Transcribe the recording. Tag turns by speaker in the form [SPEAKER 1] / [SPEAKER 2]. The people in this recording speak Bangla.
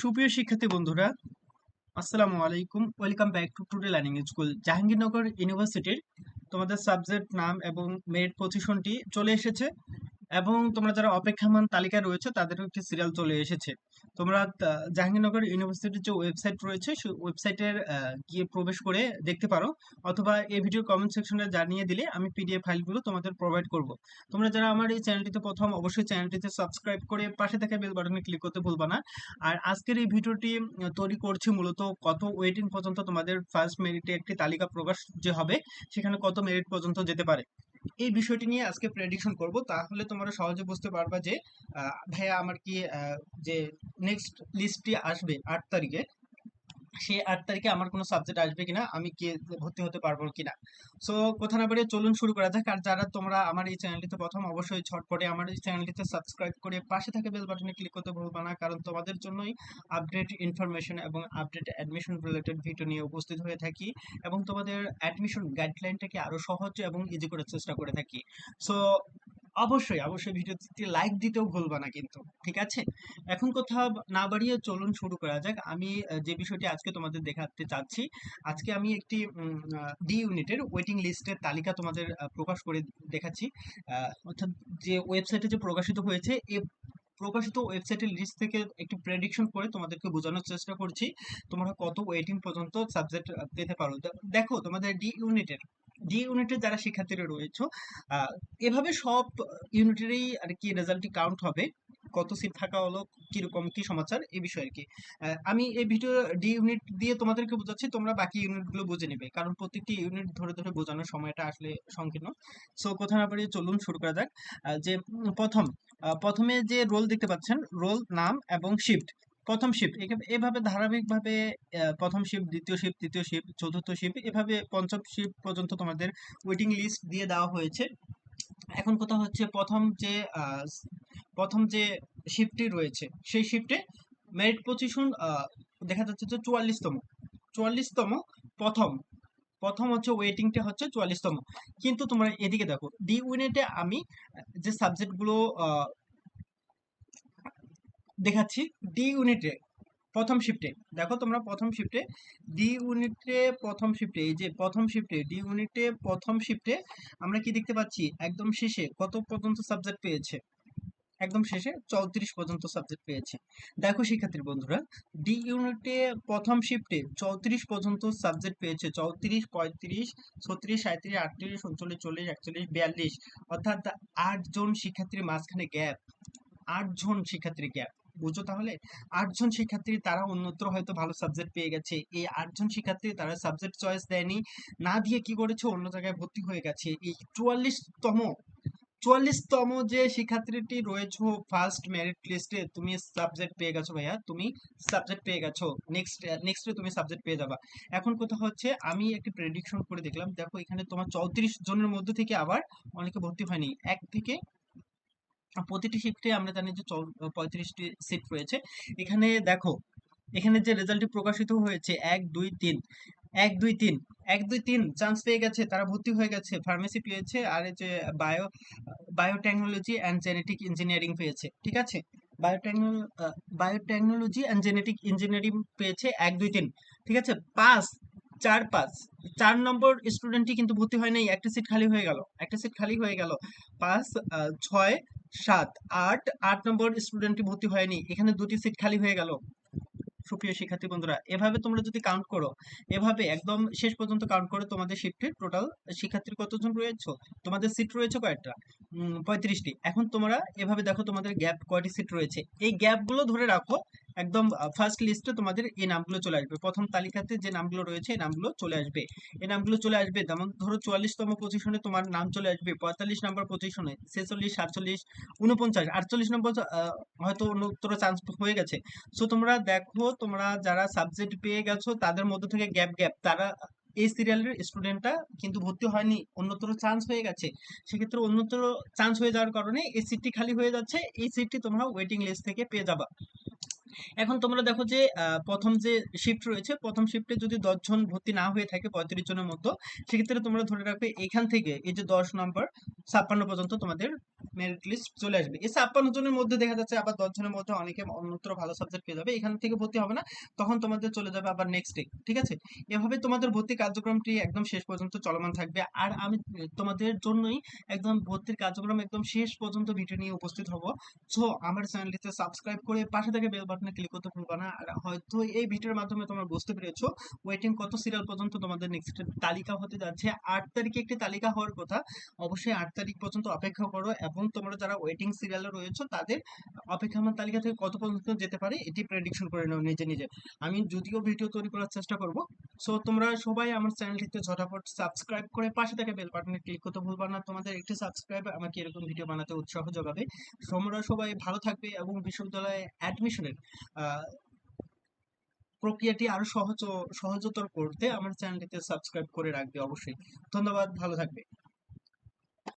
[SPEAKER 1] সুপ্রিয় শিক্ষার্থী বন্ধুরা, আসসালামু আলাইকুম। Welcome back to today learning school Jahangirnagar ইউনিভার্সিটির তোমাদের সাবজেক্ট নাম এবং মেরিট পজিশনটি চলে এসেছে। এবং তোমরা যারা অপেক্ষামান তালিকায় রয়েছে, তাদেরও একটি সিরিয়াল চলে এসেছে। তোমরা জাহাঙ্গীরনগর ইউনিভার্সিটির যে ওয়েবসাইট রয়েছে সেই ওয়েবসাইটের গিয়ে প্রবেশ করে দেখতে পারো, অথবা এই ভিডিও কমেন্ট সেকশনে জানিয়ে দিলে আমি পিডিএফ ফাইলগুলো তোমাদের প্রোভাইড করব। তোমরা যারা আমার এই চ্যানেলটিতে প্রথম, অবশ্যই চ্যানেলটিতে সাবস্ক্রাইব করে পাশে থাকা বেল বাটনে ক্লিক করতে ভুলবা না। আর আজকের এই ভিডিওটি তৈরি করছি মূলত কত ওয়েটিং পর্যন্ত তোমাদের ফার্স্ট মেরিটে একটি তালিকা প্রকাশ যে হবে, সেখানে কত মেরিট পর্যন্ত যেতে পারে। এই বিষয়টি নিয়ে আজকে প্রেডিকশন করব। তাহলে তোমরা সহজে বুঝতে পারবা যে ভাইয়া আমার কি যে নেক্সট লিস্টটি আসবে আট তারিখে সেই আট তারিখে আমার কোনো সাবজেক্ট আসবে কিনা, আমি কি ভর্তি হতে পারব কিনা। সো কথা না বাড়িয়ে চলুন শুরু করা যাক। আর যারা তোমরা আমার এই চ্যানেলটিতে প্রথম, অবশ্যই ঝটপটে আমার এই চ্যানেলটিতে সাবস্ক্রাইব করে পাশে থাকা বেল বাটনে ক্লিক করতে ভুলবা না, কারণ তোমাদের জন্যই আপডেট ইনফরমেশন এবং আপডেট অ্যাডমিশন রিলেটেড ভিডিও নিয়ে উপস্থিত হয়ে থাকি এবং তোমাদের অ্যাডমিশন গাইডলাইনটাকে আরও সহজ এবং ইজি করার চেষ্টা করে থাকি। সো অবশ্যই অবশ্যই ভিডিওতে লাইক দিতেও ভুলবা না কিন্তু, ঠিক আছে? এখন কথা না বাড়িয়ে চলুন শুরু করা যাক। আমি যে বিষয়টি আজকে তোমাদের দেখাতে চাচ্ছি, আজকে আমি একটি ডি ইউনিটের ওয়েটিং লিস্টের তালিকা তোমাদের প্রকাশ করে দেখাচ্ছি। অর্থাৎ যে ওয়েবসাইটে যে প্রকাশিত হয়েছে, এ প্রকাশিত ওয়েবসাইটের লিস্ট থেকে একটি প্রেডিকশন করে তোমাদেরকে বোঝানোর চেষ্টা করছি। তোমরা কত ওয়েটিং পর্যন্ত সাবজেক্ট পেতে পারো। দেখো, তোমাদের ডি ইউনিটের ডি ইউনিটের যারা শিক্ষার্থীরা রয়েছে এভাবে সব ইউনিটেরই আর কি রেজাল্টটি কাউন্ট হবে। কত সিট থাকা হলো, কীরকম, কি সমাচার, এই বিষয়ে আর কি। আমি এই ভিডিও ডি ইউনিট দিয়ে তোমাদেরকে বোঝাচ্ছি, তোমরা বাকি ইউনিটগুলো বুঝে নেবে। কারণ প্রত্যেকটি ইউনিট ধরে ধরে বোঝানোর সময়টা আসলে সংকীর্ণ। সো কথা না বাড়িয়ে চলুন শুরু করা যাক। যে প্রথম প্রথমে যে রোল দেখতে পাচ্ছেন রোল নাম এবং শিফট প্রথম শিফট এভাবে ধারাবাহিকভাবে প্রথম শিফট দ্বিতীয় শিফট তৃতীয় শিফট চতুর্থ শিফট এভাবে পঞ্চম শিফট পর্যন্ত তোমাদের ওয়েটিং লিস্ট দিয়ে দেওয়া হয়েছে। এখন কথা হচ্ছে প্রথম যে প্রথম যে শিফটটি রয়েছে, সেই শিফটে মেরিট পজিশন দেখা যাচ্ছে যে চুয়াল্লিশতম। চুয়াল্লিশতম প্রথম প্রথম হচ্ছে ওয়েটিংটা হচ্ছে চুয়াল্লিশতম। কিন্তু তোমরা এদিকে দেখো ডি ইউনিটে আমি যে সাবজেক্টগুলো দেখাচ্ছি ডি ইউনিটে প্রথম শিফটে দেখো তোমরা প্রথম শিফটে ডি ইউনিটে প্রথম শিফটে এই যে প্রথম শিফটে ডি ইউনিটে প্রথম শিফটে আমরা কি দেখতে পাচ্ছি? একদম শেষে কত পর্যন্ত সাবজেক্ট পেয়েছে? একদম শেষে চৌত্রিশ পর্যন্ত সাবজেক্ট পেয়েছে। দেখো শিক্ষার্থী বন্ধুরা ডি ইউনিটে প্রথম শিফটে চৌত্রিশ পর্যন্ত সাবজেক্ট পেয়েছে। চৌত্রিশ, পঁয়ত্রিশ, ছত্রিশ সাঁত্রিশ আটত্রিশ, উনচল্লিশ, চল্লিশ, একচল্লিশ, বিয়াল্লিশ। অর্থাৎ আট জন শিক্ষার্থীর মাঝখানে গ্যাপ আট জন শিক্ষার্থীর গ্যাপ বুঝো তাহলে? আটজন শিক্ষার্থী তারা অন্যত্র হয়তো ভালো সাবজেক্ট পেয়ে গেছে। এই আটজন শিক্ষার্থী তারা সাবজেক্ট চয়েস দেয়নি। না দিয়ে কি করেছে? অন্য জায়গায় ভর্তি হয়ে গেছে। এই চুয়াল্লিশতম চুয়াল্লিশতম যে শিক্ষার্থীটি রয়েছে ফার্স্ট মেরিট লিস্টে তুমি সাবজেক্ট পেয়ে গেছো ভাইয়া। তুমি সাবজেক্ট পেয়ে গেছো। নেক্সট নেক্সটে তুমি সাবজেক্ট পেয়ে যাবা। এখন কথা হচ্ছে, আমি একটি প্রেডিকশন করে দেখলাম। দেখো এখানে তোমার চৌত্রিশ জনের মধ্যে থেকে আবার অনেকে ভর্তি হয়নি। এক থেকে প্রতিটি শিফটে আমরা জানি যে পঁয়ত্রিশটি সিট রয়েছে। এখানে দেখো, এখানে যে রেজাল্টটি প্রকাশিত হয়েছে, এক, দুই, তিন। এক, দুই, তিন। এক, দুই, তিন চান্স পেয়ে গেছে, তারা ভর্তি হয়ে গেছে ফার্মেসি পেয়েছে, আর যে bio biotechnology and genetic engineering পেয়েছে, ঠিক আছে? বায়োটেকনো বায়োটেকনোলজি অ্যান্ড জেনেটিক ইঞ্জিনিয়ারিং পেয়েছে এক, দুই, তিন, ঠিক আছে? পাঁচ চার পাঁচ চার নম্বর স্টুডেন্টটি কিন্তু ভর্তি হয় নাই, একটা সিট খালি হয়ে গেল, একটা সিট খালি হয়ে গেল। পাঁচ ছয় সাত, আট আট নম্বর স্টুডেন্টটি ভর্তি হয়নি। এখানে দুটি সিট খালি হয়ে গেল। সুপ্রিয় শিক্ষার্থী বন্ধুরা, এভাবে তোমরা যদি কাউন্ট করো, এভাবে একদম শেষ পর্যন্ত কাউন্ট করে তোমাদের শিফটে টোটাল শিক্ষার্থীর কতজন রয়েছে? তোমাদের সিট রয়েছে কয়েকটা পঁয়ত্রিশটি। এখন তোমরা এভাবে দেখো তোমাদের গ্যাপ কয়টি সিট রয়েছে। এই গ্যাপগুলো ধরে রাখো একদম ফার্স্ট লিস্টে তোমাদের এই নামগুলো চলে আসবে। প্রথম তালিকাতে যে নামগুলো রয়েছে, এই নামগুলো চলে আসবে। এই নামগুলো চলে আসবে, যেমন ধরো চুয়াল্লিশতম পজিশনে তোমার নাম চলে আসবে, পঁয়তাল্লিশ নম্বর পজিশনে ছেচল্লিশ, সাতচল্লিশ উনপঞ্চাশ আটচল্লিশ নম্বর হয়তো অন্যত্র চান্স হয়ে গেছে। সো তোমরা দেখো, তোমরা যারা সাবজেক্ট পেয়ে গেছো, তাদের মধ্যে থেকে গ্যাপ গ্যাপ তারা এই সিরিয়ালের স্টুডেন্টটা কিন্তু ভর্তি হয়নি অন্যত্র চান্স হয়ে গেছে। সেক্ষেত্রে অন্যত্র চান্স হয়ে যাওয়ার কারণে এই সিটটি খালি হয়ে যাচ্ছে, এই সিটটি তোমরা ওয়েটিং লিস্ট থেকে পেয়ে যাবা। এখন তোমরা দেখো যে প্রথম যে শিফট রয়েছে, প্রথম শিফটে যদি দশ জন ভর্তি না হয়ে থাকে পঁয়ত্রিশ জনের মতো, সেক্ষেত্রে তোমরা ধরে রাখবে এখান থেকে এই যে দশ নম্বর ছাপ্পান্ন পর্যন্ত তোমাদের মেরিট লিস্ট চলে আসবে। এই ছাপ্পান্ন জনের মধ্যে দেখা যাচ্ছে আবার দশ জনের মধ্যে অনেকে অন্যত্র ভালো সাবজেক্ট পেয়ে যাবে। এখান থেকে ভর্তি হবে না, তখন তোমাদের চলে যাবে আবার নেক্সট ডে ঠিক আছে? এভাবে তোমাদের ভর্তি কার্যক্রমটি একদম শেষ পর্যন্ত চলমান থাকবে। আর আমি তোমাদের জন্যই একদম ভর্তির কার্যক্রম একদম শেষ পর্যন্ত ভিডিও নিয়ে উপস্থিত হব। সো আমার চ্যানেলটিতে সাবস্ক্রাইব করে পাশে থেকে বেল বাটনে ক্লিক করতে ভুলবা না। আর হয়তো এই ভিডিওর মাধ্যমে তোমরা বুঝতে পেরেছ ওয়েটিং কত সিরিয়াল পর্যন্ত তোমাদের নেক্সট তালিকা হতে যাচ্ছে। আট তারিখে একটি তালিকা হওয়ার কথা। অবশ্যই আট তারিখ পর্যন্ত অপেক্ষা করো এবং তোমরা যারা ওয়েটিং সিরিয়ালে রয়েছো, তাদের অপেক্ষামান তালিকা থেকে কত পর্যন্ত যেতে পারে এটি প্রেডিকশন করে নাও নিজে নিজে। আমি যদিও ভিডিও তৈরি করার চেষ্টা করব সো তোমরা সবাই আমার চ্যানেলটিতে ঝটাফট সাবস্ক্রাইব করে পাশে থেকে বেল বাটনে ক্লিক করতে ভুলবা না। তোমাদের একটি সাবস্ক্রাইব আমাকে এরকম ভিডিও বানাতে উৎসাহ যোগাবে। তোমরা সবাই ভালো থাকবে এবং বিশ্ববিদ্যালয়ে অ্যাডমিশনের প্রক্রিয়াটি আরও সহজ সহজতর করতে আমার চ্যানেলটিতে সাবস্ক্রাইব করে রাখবে অবশ্যই। ধন্যবাদ, ভালো থাকবে।